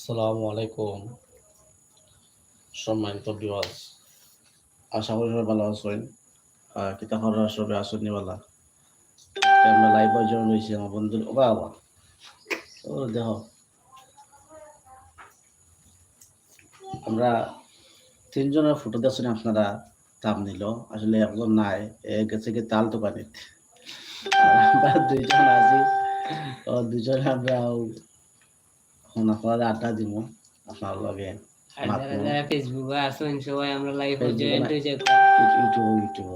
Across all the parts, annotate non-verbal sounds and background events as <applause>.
আসসালামু আলাইকুম। সম্মানিত বিওয়াজ আশা করি সবাই ভালো আছেন। আহ, কিতা খবর সবাই আসেন নিবালা আমরা লাইভ জয়েন হয়েছি আমার বন্ধু ও বাবা। ও দেহ আমরা তিনজনের ফটো দেখছেন আপনারা তাম নিল। আসলে একজন নাই এ গেছে কি তাল দোকানিত আমরা দুইজন আছি। দুজন আমরা আপনারা আড্ডা দিব আপনার লগে ফেসবুকে আছেন সবাই আমরা লাইভে ফেসবুকে জয়েন না। যাব ইউটিউব ইউটিউব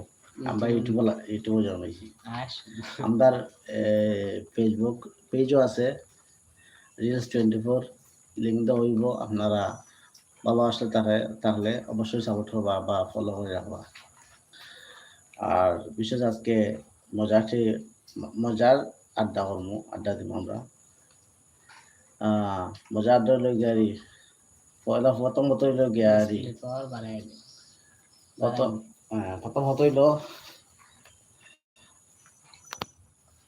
আমরা ইউটিউব ইউটিউবে জন্মাইছি আসুন। আমার ফেসবুক পেজও আছে। রিলস টোয়েন্টি ফোর লিঙ্ক দেওয়া হইব আপনারা ভালো আসলে তাকে তাহলে অবশ্যই সাপোর্ট করবা বা ফলো করে রাখবা আর বিশেষ আজকে মজাটি মজার আড্ডা করব আড্ডা দিব আমরা। আড্ডা লই গাড়ি পয়লা প্রথম মতো লই গাড়ি প্রথম প্রথম হতো হইল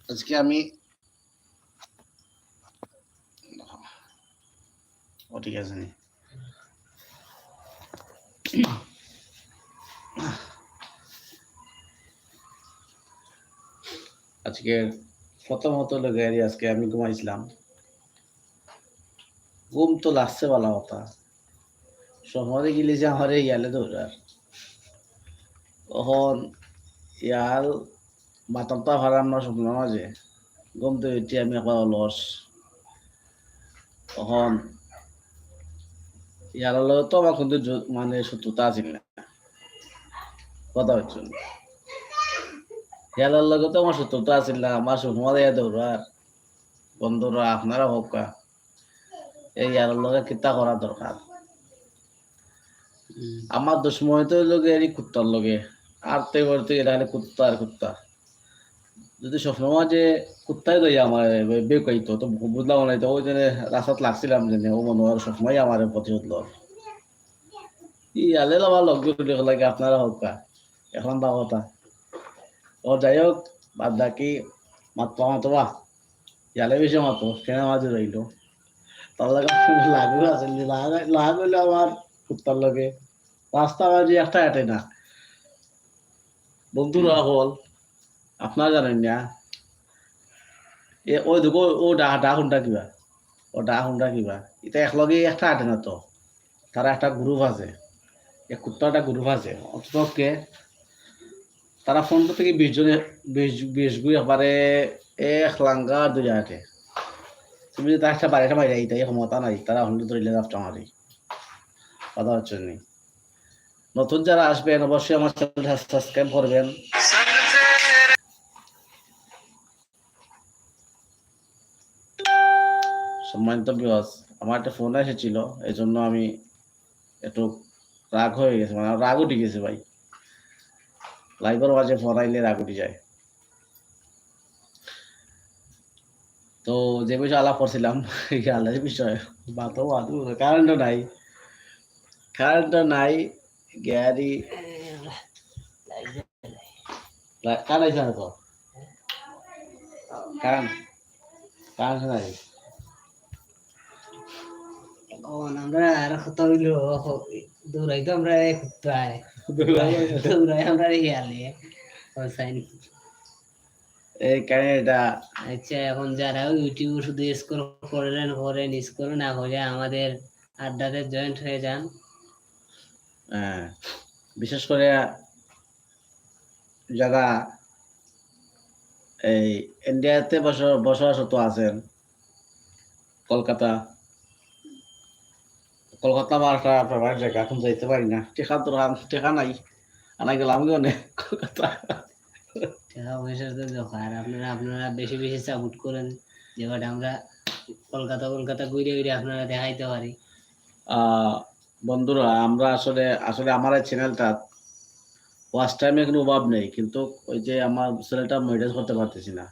আজকে আমি ও ঠিক আছে নি আজকে প্রথম হতো হলো গাড়ি আজকে আমি ঘুমাইছিলাম ঘুম তো লাগছে ভালো কথা। শহরে গেলে যে আমার ইয়ালে দৌড়ার তখন ইয়ার বাতামটা ভাড়াম না স্বপ্ন মাঝে গম তো এটি আমি একবার অলস। তখন ইয়ার তো আমার কিন্তু মানে শত্রুতা আছিল না। কথা হচ্ছে না। ইয়ার লগে তো আমার শত্রুতা আছিল না। আমার স্বপ্ন ইয়া দৌড়ার বন্ধুরা আপনারা হোক। এই ইয়ার লগে কিতা করা দরকার। আমার দুশ্মন তো লগে এরি কুত্তার লগে আর তো এবার তো এটা কুত্তা আর কুত্তা। যদি সবসময় যে কুত্তাই দই আমার বেকাইতো তো বুঝলাম না তো ওই জন্য রাস্তাত লাগছিলাম যে ও মনে হয় সবসময় আমার প্রতিশোধ ল ই আলে আমার লগ লাগে আপনারা হোক। এখন বা কথা ও যাই হোক বাদ বাকি মাত্র মাতো বা ইয়ালে বেশি মাতো কেন মাঝে রইল তার লাগে লাগু আছে লাগ হইল আমার কুত্তার লগে। রাস্তা বাজি একটা বন্ধুরা হল আপনারা জানেন এ, ওই দেখো, ও ডা ডা হুন্ডা কিবা? ও ডা হুন্ডা কিবা? এটা একলগে একটা আটে না তো? তারা একটা গ্রুপ আছে। এক কুত্তা একটা গ্রুপ আছে। অন্ততকে তারা ফোনটা থেকে বিশ জনে, বিশ বিশ গুই একবারে এক লাঙ্গা দুই আটে তুমি যদি তার একটা বাড়িটা বাইরে তাই ক্ষমতা নাই, তারা হলে ধরলে রাফটা মারি কথা হচ্ছে নতুন যারা আসবেন, অবশ্যই আমার চ্যানেলটা সাবস্ক্রাইব করবেন। সম্মানিত বিবাস আমার একটা ফোন এসেছিল এই জন্য আমি একটু রাগ হয়ে গেছে মানে রাগ উঠে গেছে ভাই। লাইভের মাঝে ফোন আইলে রাগ উঠে যায়। তো যে বিষয়ে আলাপ করছিলাম আলাদা বিষয় বাতো বাদু কারেন্টও নাই। কারেন্টও নাই গ্যারি কারেন্ট আছে না তো? কারেন্ট কারেন্ট নাই আমরা আর কত হইল দৌড়াই তো আমরা দৌড়াই আমরা ইয়ালে কারণে এটা আচ্ছা এখন যারা ইউটিউব শুধু স্কোর করেন করেন স্কোর না করে আমাদের আড্ডাতে জয়েন্ট হয়ে যান। বিশেষ করে যারা এই ইন্ডিয়াতে বস- বসবাসরত আছেন কলকাতা কলকাতা আমার একটা ফেভারিট জায়গা এখন যাইতে পারি না। টেকা তো টেকা নাই আনা গেলাম কলকাতা। টাকা পয়সার তো দরকার। আপনারা আপনারা বেশি বেশি সাপোর্ট করেন। আমরা কলকাতা কলকাতা ঘুরে ঘুরে আপনারা দেখাইতে পারি। বন্ধুরা, আমরা আসলে আসলে আমার চ্যানেলটা টাইমে কোনো অভাব নেই। কিন্তু ওই যে আমার মনিটাইজ করতে পারতেছি না।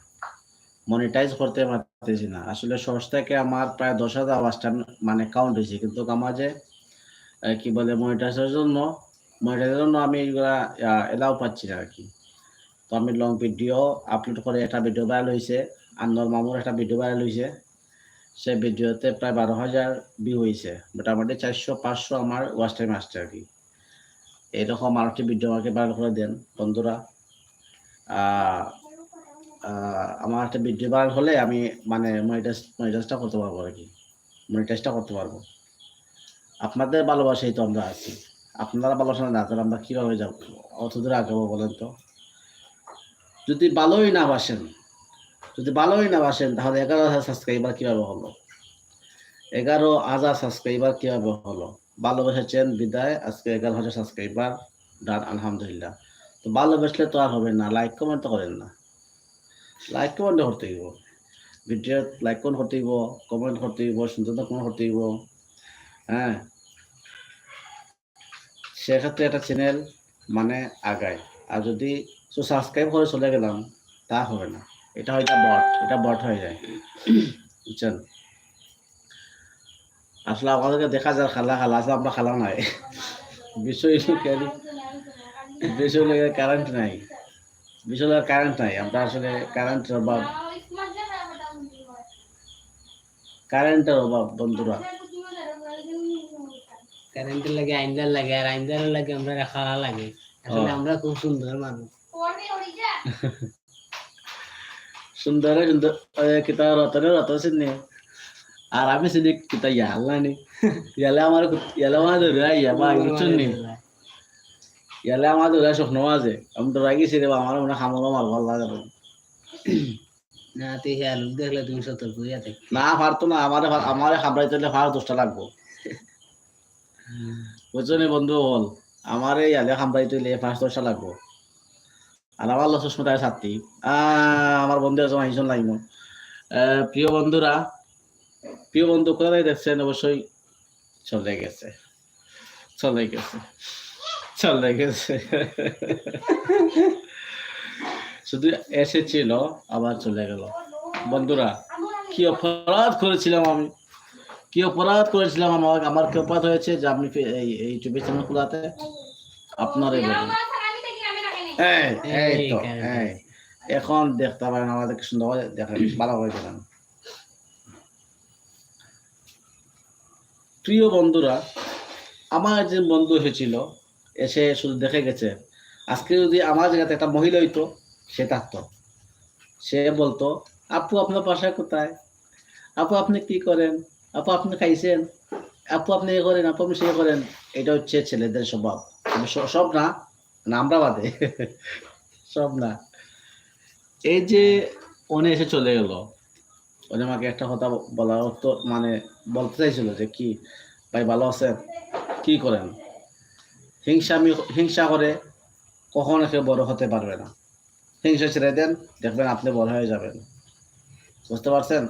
মনিটাইজ করতে পারতেছি না। আসলে সোর্স থেকে আমার প্রায় দশ হাজার ওয়াচ টাইম মানে কাউন্ট হয়েছে। কিন্তু আমার যে কি বলে মনিটাইজের জন্য মনিটাইজের জন্য আমি এগুলা এলাও পাচ্ছি না আর কি। তো আমি লং ভিডিও আপলোড করে একটা ভিডিও ভাইরাল হয়েছে আন্নর মামুর একটা ভিডিও ভাইরাল হয়েছে সে ভিডিওতে প্রায় বারো হাজার ভিউ হয়েছে মোটামুটি চারশো পাঁচশো আমার ওয়াচ টাইম আসছে আর কি এরকম আর একটি ভিডিও আমাকে ভালো করে দেন, বন্ধুরা। আমার একটা ভিডিও ভাইরাল হলে আমি মানে মনিটাইজ মনিটাইজটা করতে পারব আর কি মনিটাইজটা করতে পারব আপনাদের ভালোবাসাই তো আমরা আছি। আপনারা ভালোবাসা না করে আমরা কীভাবে যাব? অত দূরে আগাবো বলেন তো। যদি ভালোই না বাসেন, যদি ভালোই না বাসেন, তাহলে এগারো হাজার সাবস্ক্রাইবার কীভাবে হলো? এগারো হাজার সাবস্ক্রাইবার কীভাবে হলো? ভালোবেসেছেন বিদায়, আজকে এগারো হাজার সাবস্ক্রাইবার ডান আলহামদুলিল্লাহ। তো ভালোবাসলে তো আর হবে না লাইক কমেন্ট তো করেন না। লাইক কমেন্ট করতে দিব ভিডিও লাইক কমেন্ট করতে দিব কমেন্ট করতে দিব সুন্দরতা কমেন্ট করতে দিব হ্যাঁ? সেক্ষেত্রে একটা চ্যানেল মানে আগায়। আর যদি সাবস্ক্রাইব করে চলে গেলাম তা হবে না। এটা হয়তো বট এটা বট হয়ে যায়। বুঝছেন? আসলে আমাদেরকে দেখা যায় খালা খালা আসলে আমরা খালা নাই। বিষয় বিষয় কারেন্ট নাই। বিষয় কারেন্ট নাই। আমরা আসলে কারেন্টের অভাব। কারেন্টের অভাব বন্ধুরা। কারেন্টের লাগে আইনদার লাগে আর আইনদারের লাগে আমরা খাওয়া লাগে। আসলে আমরা খুব সুন্দর মানুষ। সুন্দর সুন্দর কিতা রতনে রতন চিনি আর আমি চিনি কিতা ইয়ালা নি ইয়ালে আমার ইয়ালে আমার ধরে ইয়া বা ইয়ালে আমার ধরে স্বপ্ন আছে আমি তো রাগি রে আমার মনে খামলো মাল ভালো লাগে না। তুই হ্যাঁ দেখলে তুমি সতর্ক হইয়া থাক না পারতো না আমারে আমারে খাবড়াইতে হলে ফার দশটা লাগবো বুঝছ বন্ধু বল আমারে ইয়ালে খামড়াইতে হলে পাঁচ দশটা লাগবো তাই ছাত্রী আহ আমার বন্ধু আছে আহিজন লাগিব আহ, প্রিয় বন্ধুরা প্রিয় বন্ধু কোথায় দেখছেন? অবশ্যই চলে গেছে। চলে গেছে। চলে গেছে। শুধু এসেছিল আবার চলে গেল। বন্ধুরা কি অপরাধ করেছিলাম আমি? কি অপরাধ করেছিলাম আমার আমার কি অপরাধ হয়েছে যে আপনি এই এই ইউটিউবের চ্যানেল খোলাতে? আপনারই বলুন এই তো। এখন দেখতে পারেন আমাদেরকে সুন্দর করে দেখেন <clears throat> ভালো করে দেখেন প্রিয় বন্ধুরা আমার যে বন্ধু এসেছিল এসে শুধু দেখে গেছে। আজকে যদি আমার জায়গাতে একটা মহিলা হইতো সে থাকতো। সে বলতো আপু আপনার বাসা কোথায়? আপু আপনি কি করেন? আপু আপনি খাইছেন? আপু আপনি এ করেন আপু আপনি সে করেন। এটা হচ্ছে ছেলেদের স্বভাব। সব না আমরা বাদে। সব না। এই যে উনি এসে চলে গেল উনি আমাকে একটা কথা বলার তো মানে বলতে চাইছিল যে কি, ভাই ভালো আছেন? কি করেন? হিংসা হিংসা করে কখনো কেউ বড় হতে পারবে না। হিংসা ছেড়ে দেন, দেখবেন আপনি বড় হয়ে যাবেন। বুঝতে পারছেন?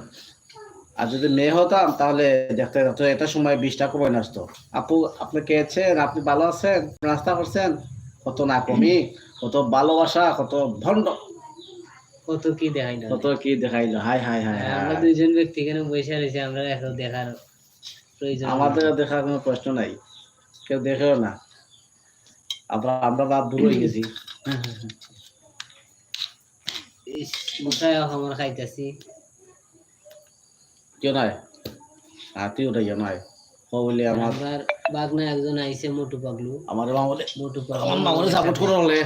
আর যদি মেয়ে হতাম, তাহলে দেখতে একটা সময় বিশ টাকা কমে আসতো। আপু, আপনি খেয়েছেন আপনি ভালো আছেন? নাস্তা করছেন কত না কমি কত ভালোবাসা কত ভণ্ড। কত কি দেখাই না কত কি দেখাইলো? হাই হাই হাই আমরা দুইজন ব্যক্তি এখানে বসে রয়েছে আমরা এখন দেখার প্রয়োজন আমাদের দেখার কোনো প্রশ্ন নাই। কেউ দেখেও না। আমরা আমরা বাপ দূর হয়ে গেছি। মশাই আমার খাইতেছি। কেউ নাই। হাতি উঠে কেউ নাই। বলে আমার বাগনা একজন আইছে মোটু পাগলু। আমার মা বলে মোটু আমার মা বলে সাপোর্ট করে বলে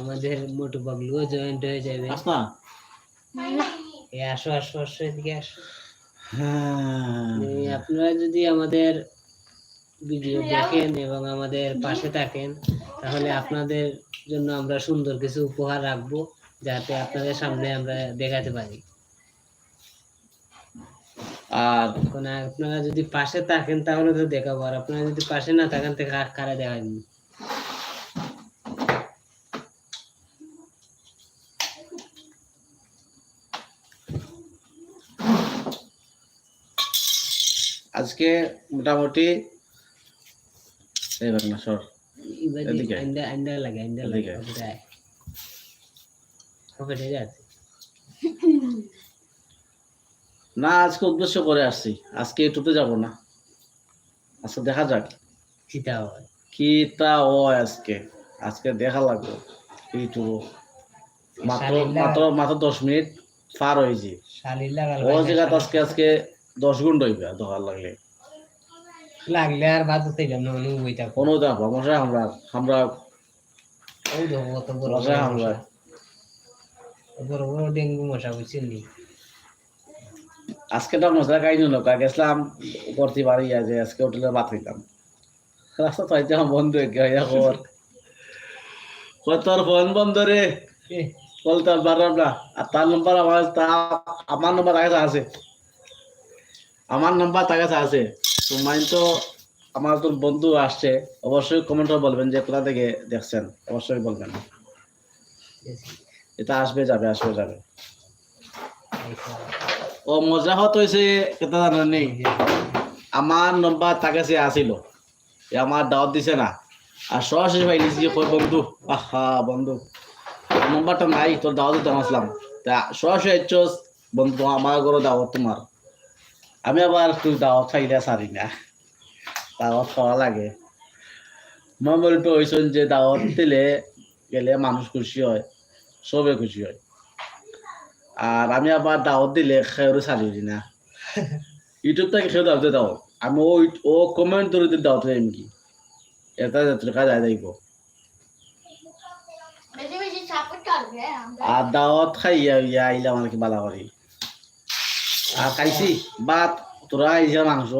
আমাদের মোটু পাগলু জয়েন্ট হয়ে যাবে। আস না। এই আসো আসো আসো এদিকে আসো। হ্যাঁ। আপনারা যদি আমাদের ভিডিও দেখেন এবং আমাদের পাশে থাকেন তাহলে আপনাদের জন্য আমরা সুন্দর কিছু উপহার রাখব যাতে আপনাদের সামনে আমরা দেখাতে পারি। আর আপনারা যদি পাশে থাকেন তাহলে তো দেখাবো আর আপনারা যদি পাশে না থাকেন তো কারা- দেখাবেন আজকে মোটামুটি এই না সর লাগে আইন্দা লাগে এদিকে। ওটাই ওটা যাচ্ছে না আজকে উদ্দেশ্য করে আসছি। আজকে ইউটিউবে যাব না। আজকে দেখা যাক। চিতা হয়? কি তা ও আজকে? আজকে দেখা লাগবে। ইউটিউব মাত্র মাত্র মাত্র দশ মিনিট পার হয়েছি। ও জায়গা আজকে আজকে দশ গুণ রইবে দোকান লাগলে। লাগলে আর বাদ দিতাম না অনেক বই থাকব কোনো দেখো মশাই আমরা আমরা ওই দেখো কত বড় আমরা বড় বড় ডেঙ্গু মশা বুঝছেন নি। আজকে তো মশলা খাই নৌকা গেছিলাম করতে পারি আছে আজকে হোটেলে ভাত খাইতাম। রাস্তা তো বন্ধু একে হইয়া খবর তোর ফোন বন্ধ রে? বলতে পারলাম না আর তার নম্বর আমার তা আমার নম্বর তার কাছে আছে। আমার নাম্বার তার কাছে আছে। তো মাইন তো আমার তোর বন্ধু আসছে। অবশ্যই কমেন্টে বলবেন যে কোথা থেকে দেখছেন। অবশ্যই বলবেন। এটা আসবে যাবে আসবে যাবে। ও মজা হত হয়েছে কেতা জানেন নেই। আমার নম্বর তার কাছে আসিল আমার দাওয়াত দিছে না। আর সরাসরি ভাই নিছি কই বন্ধু, আহা, বন্ধু। নম্বরটা নাই তোর দাওয়াত দিতে আসলাম তা সরাসরি আইছস বন্ধু আমার ঘরে দাওয়াত তোমার আমি আবার তুই দাওয়াত খাইলে সারি না। দাওয়াত খাওয়া লাগে। মঙ্গলটা হয়েছেন যে দাওয়াত দিলে গেলে মানুষ খুশি হয় সবে খুশি হয়। আর আমি আবার দাওয়াত দিলে খেয়ে সারি দিই না। ইউটিউব থেকে খেয়ে দাওয়াতে দাও। আমি ও ও কমেন্ট ধরে দিতে দাওয়াতে যাই কি? এটা যাত্রা কাজ আয় আমরা আর দাওয়াত খাইয়া ইয়া আইলাম আর কি বালা করি আর খাইছি বাত তোরা আইসা মাংস।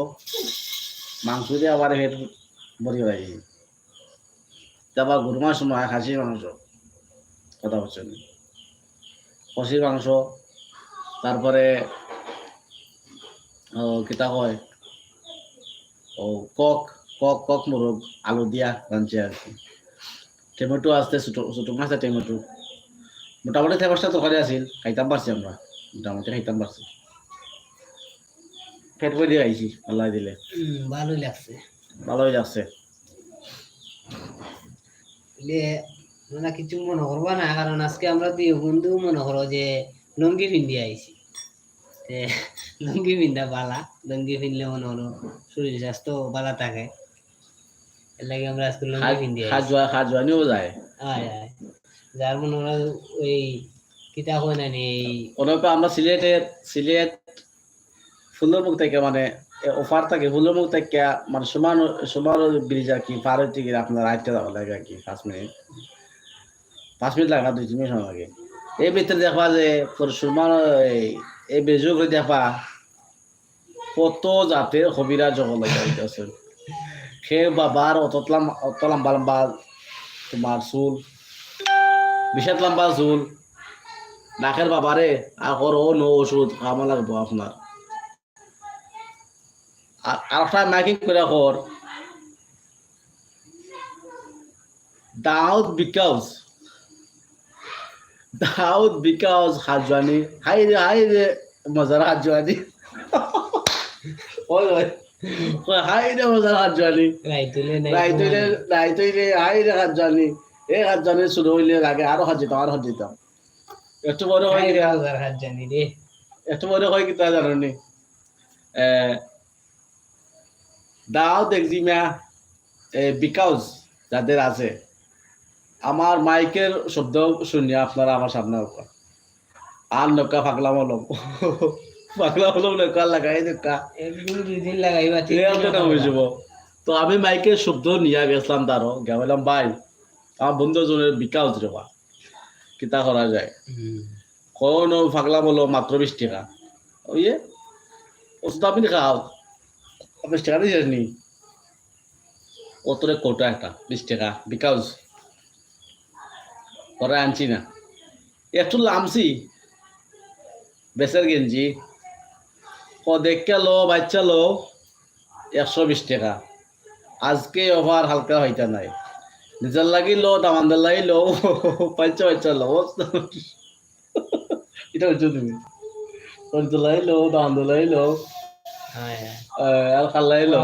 মাংস দিয়ে আবার হের বড়ি হয়ে তারপর গরু মাংস নয় খাসির মাংস। কথা বলছেন। খসির মাংস তারপরে কিতা কয়? ও কক কক কক মোরগ আলু দিয়া রাঁধছে আর কি টমেটো আসতে ছোটো ছোটো মাছ টমেটো। মোটামুটি ছয় পাঁচটা তরকারি আছিল খাইতাম পারছি আমরা। মোটামুটি খাইতাম পারছি ফেট করে দিয়ে আইছি আল্লাহ দিলে। ভালোই লাগছে। ভালোই বলে তোমরা কিছু মনে করবা না কারণ আজকে আমরা দুই বন্ধু মনে করো যে লুঙ্গি পিন্দি আইছি। <laughs> লুঙ্গি পিন্ধা বালা লুঙ্গি পিনলে মনে হলো শরীর স্বাস্থ্য বালা থাকে। এর লাগে আমরা আজকে লুঙ্গি পিন্দি খাজুয়া খাজুয়ানিও যায়। আয় আয়। যার মনে হলো ওই কিতা হয় না এই অনেক আমরা সিলেটের সিলেট ফুলের মুখ থেকে মানে অফার থাকে ফুলের মুখ থেকে মানে সমান সমান ব্রিজ আর কি পার হইতে গেলে আপনার যাওয়া লাগে আর কি পাঁচ মিনিট। পাঁচ মিনিট লাগা, দুই, তিন মিনিট সময় লাগে। এই ভিতরে দেখবা যে তোর সমান এই- বেজু করে দেখবা কত জাতের হবিরা জগৎ লাগে আছে। সে বাবার অত লম্বা অত লম্বা লম্বা তোমার চুল বিশাল লম্বা চুল। নাকের বাবারে আর করো নো ওষুধ খাওয়া লাগবো আপনার আর আরেকটা মাইকিং করে কর দাউদ বিকাউজ। দাউদ বিকাউজ হাজওয়ানি হাই রে হাই রে মজার ওই ওই হাই রে মজার হাজওয়ানি রাই তুলে নাই রাই তৈলে রাই তৈলে হাই রে হাজওয়ানি এই হাজওয়ানি শুরু হইলে আগে আরও হাত দিতাম আরও হাত দিতাম একটু বড় হয়ে হাই গেলে হাত জানি রে। এত মনে হয় কি তা জানো নি দাও দেখছি মিয়া বিকাউজ যাদের আছে। আমার মাইকের শব্দ শুনিয়ে আপনারা আমার সামনে আর নৌকা ফাকলাম হলাম। ফাকলাম হলাম নৌকা লাগাই নৌকা। লাগাইবা এই তো আমি মাইকের শব্দ নিয়ে গেছিলাম তারও। গেলাম ভাই আমার বন্ধু জনের বিকাউজ রে বা। কিতা করা যায়। কোন ফাগলা বলো মাত্র বিশ টাকা। ওই যে ওষুধ আপনি খাও বিশ টাকা দিয়েছিস নি? ও তোর কোটা একটা বিশ টাকা বিকাউজ পরে আনছি না। একটু লামছি। বেসের গেঞ্জি। ও দেখকে লো বাচ্চা লো একশো বিশ টাকা। আজকে ওভার হালকা হইতে নাই। নিজের লাগি লো দামানদার লাগি লো বাচ্চা বাচ্চা লো। এটা হচ্ছে তুমি। পঞ্চলাই লো দান্দলাই লো। হায় হায়। আর খাল্লাই লো।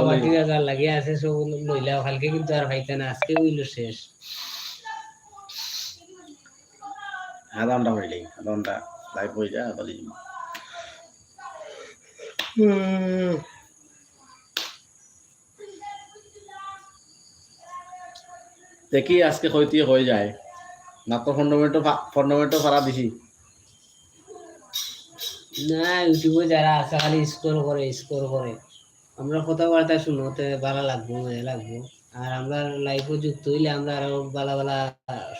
আছে সব লইলাও কালকে কিন্তু আর ভাইতে না। আজকে হইল শেষ। আদামটা হইলেই আদামটা লাইফ হয়ে যায় দেখি আজকে হইতে হয়ে যায়। না তো ফান্ডামেন্টো ফান্ডামেন্টো ভাড়া দিছি। না ইউটিউবে যারা আছে, খালি স্কোর করে স্কোর করে। আমরা কথাবার্তা শুনোতে ভালো লাগবো মজা লাগবো। আর আমরা লাইফও যুক্ত হইলে আমরা আরও বালা বালা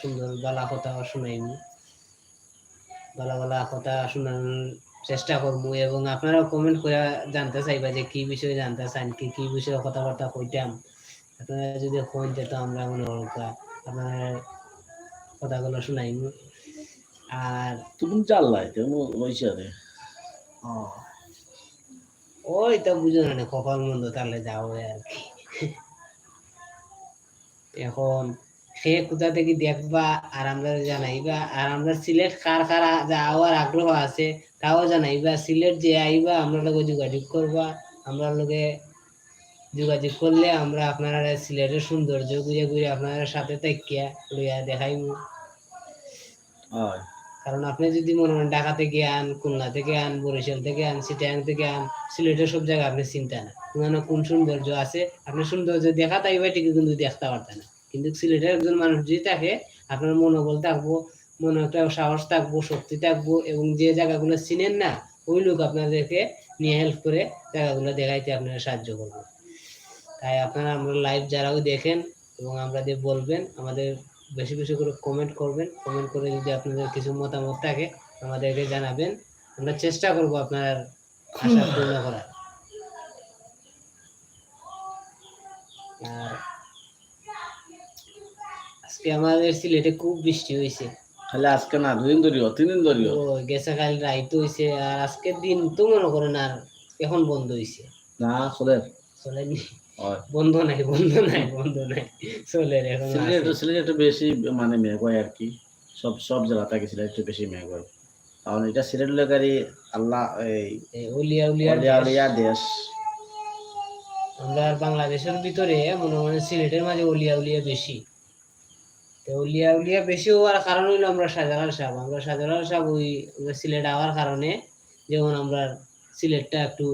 সুন্দর, বালা কথা শুনাইমু বালা বালা কথা শোনানোর চেষ্টা করব এবং আপনারাও কমেন্ট করে জানতে চাইবা যে কি বিষয়ে জানতে চান কি কি বিষয়ে কথাবার্তা কইতাম। আপনারা যদি কোন তো আমরা মনে করব আপনার কথাগুলো শুনাইমু। আর তুমি হয়েছে রে। ওই তো বুঝো না কপাল মন্দ তাহলে যাও আর কি। এখন সে কোথা থেকে দেখবা আর আমরা জানাইবা? আর আমরা সিলেট কার কার যাওয়ার আগ্রহ আছে তাও জানাইবা। সিলেট যে আইবা আমরা লোক যোগাযোগ করবা। আমরা লোকে যোগাযোগ করলে আমরা আপনারা সিলেটের সৌন্দর্য ঘুরে ঘুরে আপনার সাথে থাকিয়া লইয়া দেখাইমু। হয়। কারণ আপনি যদি মনে করেন ঢাকা থেকে আন খুলনা থেকে আন বরিশাল থেকে আন সিটাং থেকে আন সিলেটের সব জায়গা আপনি চিন্তা না কোন সৌন্দর্য আছে আপনি সৌন্দর্য দেখা তাইবা ঠিকই কিন্তু দেখতে পারতেন না। কিন্তু সিলেটের একজন মানুষ যদি থাকে, আপনার মনোবল থাকব, মনে একটা সাহস থাকব, শক্তি থাকব এবং যে জায়গাগুলো চিনেন না, ওই লোক আপনাদেরকে নিয়ে হেল্প করে জায়গাগুলো দেখাইতে আপনারা সাহায্য করব। তাই আপনারা আমরা লাইভ যারাও দেখেন এবং আমাদের বলবেন, আমাদের বেশি বেশি করে কমেন্ট করবেন। কমেন্ট করে যদি আপনাদের কিছু মতামত থাকে, আমাদেরকে জানাবেন। আমরা চেষ্টা করব আপনার আশা পূর্ণ করার। আর আজকে আমাদের সিলেটে খুব বৃষ্টি হয়েছে। খালি আজকে না দুদিন ধরিও তিন দিন ধরিও? ও গেছে কাল রাইত হয়েছে আর আজকের দিন তো মনে করেন আর এখন বন্ধ হয়েছে। না চলে হয়। বন্ধ নাই বন্ধ নাই বন্ধ নাই চলে এখন সিলেট সিলেট একটু বেশি মানে মেঘ হয় আর কি। সব সব জেলা থেকে সিলেট একটু বেশি মেঘ হয়। কারণ এটা সিলেট লোকারি আল্লাহ এই উলিয়া উলিয়া অলিয়া দেশ। আমরা বাংলাদেশের ভিতরে মনে হয় সিলেটের মাঝে উলিয়া উলিয়া বেশি। উলিয়া উলিয়া বেশি হওয়ার কারণ হইল আমরা শাহজালাল সাহেব। আমরা শাহজালাল সাহেব ওই সিলেট আওয়ার কারণে যেমন আমরা সিলেটটা একটু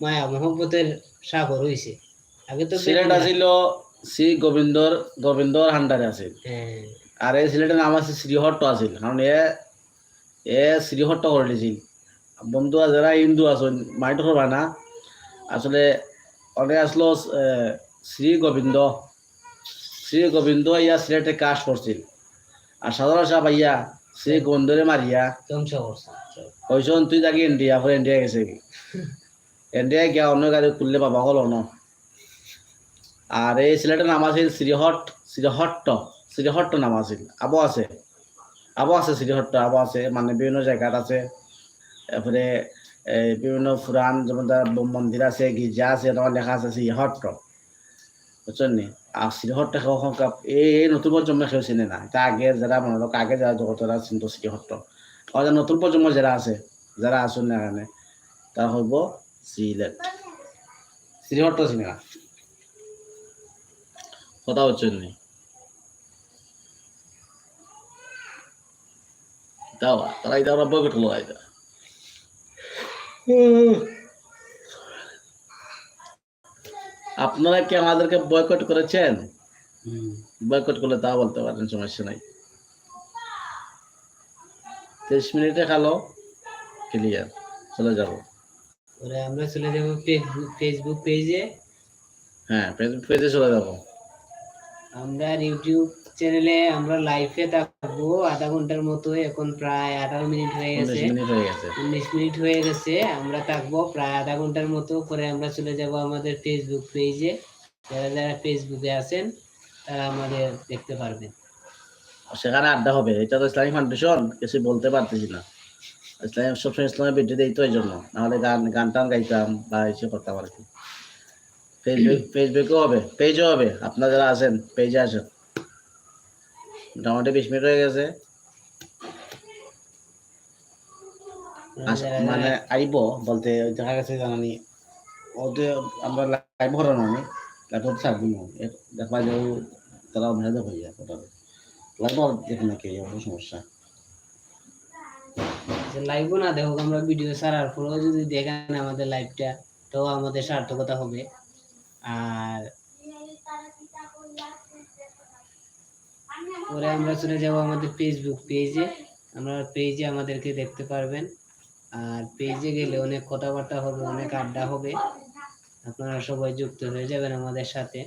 মায়া মহব্বতের সাগর হইছে। আগে তো সিলেট আছিল শ্রী গোবিন্দর গোবিন্দর হান্ডারে আছিল। হ্যাঁ। আর এই সিলেটের নাম আছে শ্রীহট্ট আছিল কারণ এ এ শ্রীহট্ট করে দিছিল বন্ধু যারা হিন্দু আছেন মাইন্ড করবা না। আসলে অনেক আসলো শ্রী গোবিন্দ শ্রী গোবিন্দ ইয়া সিলেটে কাজ করছিল। আর সাধারণ সাহেব ইয়া শ্রী গোবিন্দরে মারিয়া কইসন তুই তাকে ইন্ডিয়া পরে ইন্ডিয়া গেছে কি? ইন্ডিয়া গিয়া অন্য গাড়ি খুললে পাবা হলো ন। আর এই সিলেটের নাম আছিল শ্রীহট শ্রীহট্ট। শ্রীহট্ট নাম আছিল। আবো আছে। আবো আছে শ্রীহট্ট আবো আছে। মানে বিভিন্ন জায়গাত আছে। এরপরে বিভিন্ন পুরাণ যেমন মন্দির আছে গির্জা আছে তোমার লেখা আছে শ্রীহট্ট। বুঝছেন নি আর শ্রীহট্ট সংখ্যা, এই নতুন প্রজন্ম কেউ চিনে না এটা আগে যারা মনে হোক আগে যারা জগতরা চিন্ত শ্রীহট্ট আমাদের নতুন প্রজন্ম যারা আছে যারা আসুন না এখানে তারা হইব সিলেট শ্রীহট্ট চিনে না কথা হচ্ছেন নি? তারা এটা ওরা বয়কট করল এটা আপনারা কি আমাদেরকে বয়কট করেছেন। বয়কট করলে তা বলতে পারেন সমস্যা নাই। তেইশ মিনিটে খালো ক্লিয়ার চলে যাব। আমরা চলে যাব ফেসবুক ফেসবুক পেজে হ্যাঁ ফেসবুক পেজে চলে যাব। আমরা ইউটিউব চ্যানেলে আমরা লাইভে থাকব আধা ঘণ্টার মতো এখন প্রায় আঠারো মিনিট হয়ে গেছে। উনিশ মিনিট হয়ে গেছে। আমরা থাকব প্রায় আধা ঘণ্টার মতো পরে আমরা চলে যাব আমাদের ফেসবুক পেজে যারা যারা ফেসবুকে আছেন তারা আমাদের দেখতে পারবেন। সেখানে আড্ডা হবে এটা তো ইসলামিক ফাউন্ডেশন কিছু বলতে পারতেছি না। ইসলাম সবসময় ইসলামের ভিডিও দিই তো এই জন্য নাহলে গান গান টান গাইতাম বা এসে করতাম আর কি। ফেসবুক ফেসবুকেও হবে পেজও হবে আপনারা যারা আছেন পেজে আসেন। মোটামুটি বিশ মিনিট হয়ে গেছে। আপনারা আস- যারা মানে আইব বলতে দেখা গেছে জানানি ওদের আমরা লাইভ করানো আমি লাইভ করতে থাকব না। এ- দেখবা যে তারা মেহেদে হয়ে যায় ওটা লাইভ দেখে নাকি এই সমস্যা। লাইভও না দেখো আমরা ভিডিও ছাড়ার পরেও যদি দেখেন আমাদের লাইভটা তো আমাদের সার্থকতা হবে। আর পরে আমরা চলে যাব আমাদের ফেসবুক পেজে আমরা পেজে আমাদেরকে দেখতে পারবেন। আর পেজে গেলে অনেক কথাবার্তা হবে, অনেক আড্ডা হবে। আপনারা সবাই যুক্ত হয়ে যাবেন আমাদের সাথে।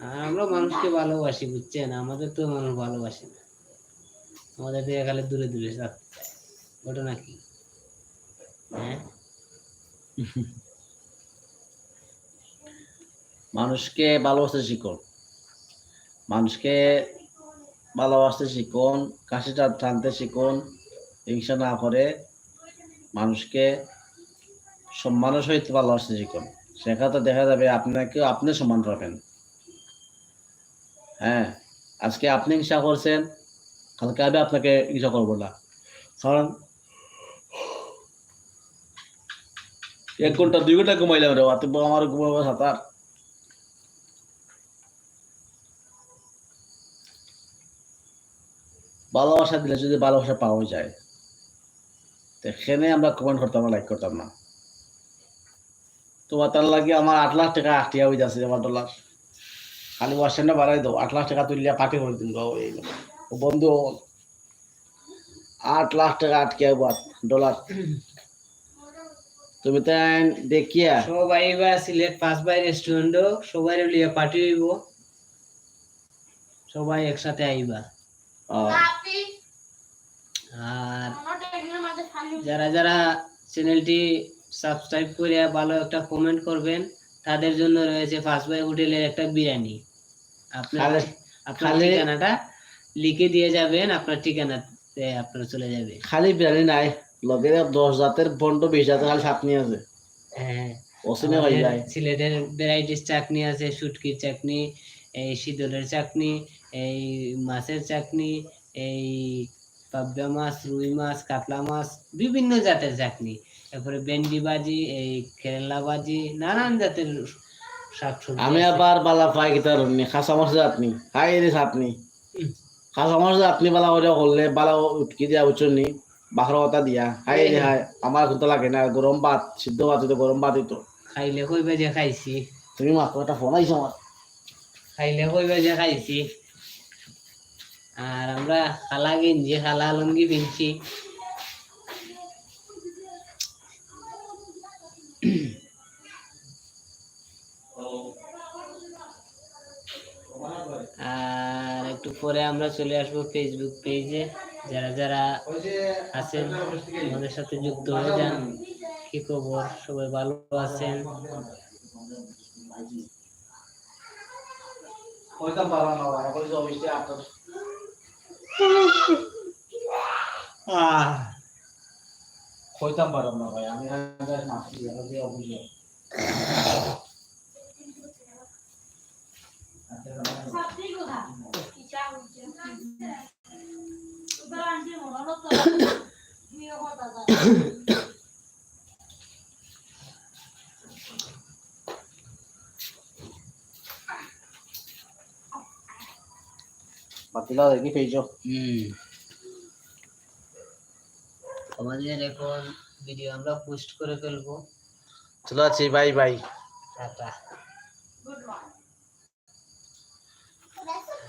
আর আমরা মানুষকে ভালোবাসি, বুঝছেন? আমাদের তো মানুষ ভালোবাসে না। আমাদের থেকে খালি দূরে দূরে থাকতে চায় ঘটনা কি? হ্যাঁ? <laughs> মানুষকে ভালোবাসতে শিখুন। মানুষকে ভালোবাসতে শিখুন, কাশিটা টানতে শিখুন, হিংসা না করে মানুষকে সম্মানের সহিত ভালোবাসতে শিখুন। সেখানে দেখা যাবে আপনাকে আপনি সম্মান পাবেন হ্যাঁ আজকে আপনি হিংসা করছেন, কালকে আমি আপনাকে হিংসা করব না। কারণ এক ঘণ্টা, দুই ঘণ্টা ঘুমাইলাম রে অত আমার ঘুমাবো সাঁতার ভালোবাসা দিলে যদি ভালোবাসা পাওয়া যায়, তো এখানে আমরা কমেন্ট করতাম লাইক করতাম না। তোমার তার লাগে আমার আট লাখ টাকা আটিয়া হয়ে যাচ্ছে আমার ডলার খালি ওয়াশানটা বাড়াই দাও, আট লাখ টাকা তুললে পার্টি করে দিন এই বন্ধু। আট লাখ টাকা আটকে ডলার তুমি তাই দেখিয়া। সবাই বা সিলেট পাঁচ বাই রেস্টুরেন্টও সবাই লিয়ে পার্টি হইব। সবাই একসাথে আইবা। আর যারা যারা চ্যানেলটি সাবস্ক্রাইব করে ভালো একটা কমেন্ট করবেন তাদের জন্য রয়েছে ফার্স্ট বাই হোটেলের একটা বিরিয়ানি। আপনার আপনার ঠিকানাটা লিখে দিয়ে যাবেন আপনার ঠিকানাতে আপনার চলে যাবে খালি বিরিয়ানি নাই লগে দশ জাতের বন্ড বিশ জাতের খালি সাতনি আছে। হ্যাঁ। হয়ে যায়। সিলেটের ভ্যারাইটিস চাটনি আছে শুটকির চাটনি এই শীতলের চাটনি এই মাছের চাটনি এই পাবদা মাছ রুই মাছ কাতলা মাছ বিভিন্ন জাতের চাটনি। তারপরে ভেন্ডি ভাজি এই কেরালা ভাজি নানান জাতের শাকসবজি আমি। আবার বালা পাই কিতা রুনি খাসা মাছ আপনি খাই রে আপনি খাসা মাছ আপনি বালা করে করলে বালা উটকি দিয়া উচনি বাখর কথা দিয়া। খাই রে হাই আমার খুঁতো লাগে না। গরম ভাত সিদ্ধ ভাত হইতো গরম ভাত হইতো খাইলে কইবে যে খাইছি। তুমি মাত্র একটা ফোন আইছো আমার। খাইলে কইবে যে খাইছি। আর আমরা খালা গেঞ্জি খালা লুঙ্গি পিনছি। আর একটু পরে আমরা চলে আসব ফেসবুক পেজে যারা যারা আছেন, আমাদের সাথে যুক্ত হয়ে যান। কি খবর? সবাই ভালো আছেন? কইতাম পারবা না অফিসে আপনার কইতাম পারব না ভাই আমি মাসি যে অফিসে সাপটি কোথা ইচ্ছা হচ্ছে উবার আনতে মরণ তো নিয়ে কথা দাদা পাতিলা দেখি পেয়েছ হুম আমাদের এখন ভিডিও আমরা পোস্ট করে ফেলব চলো আছি বাই বাই টাটা গুড মর্নিং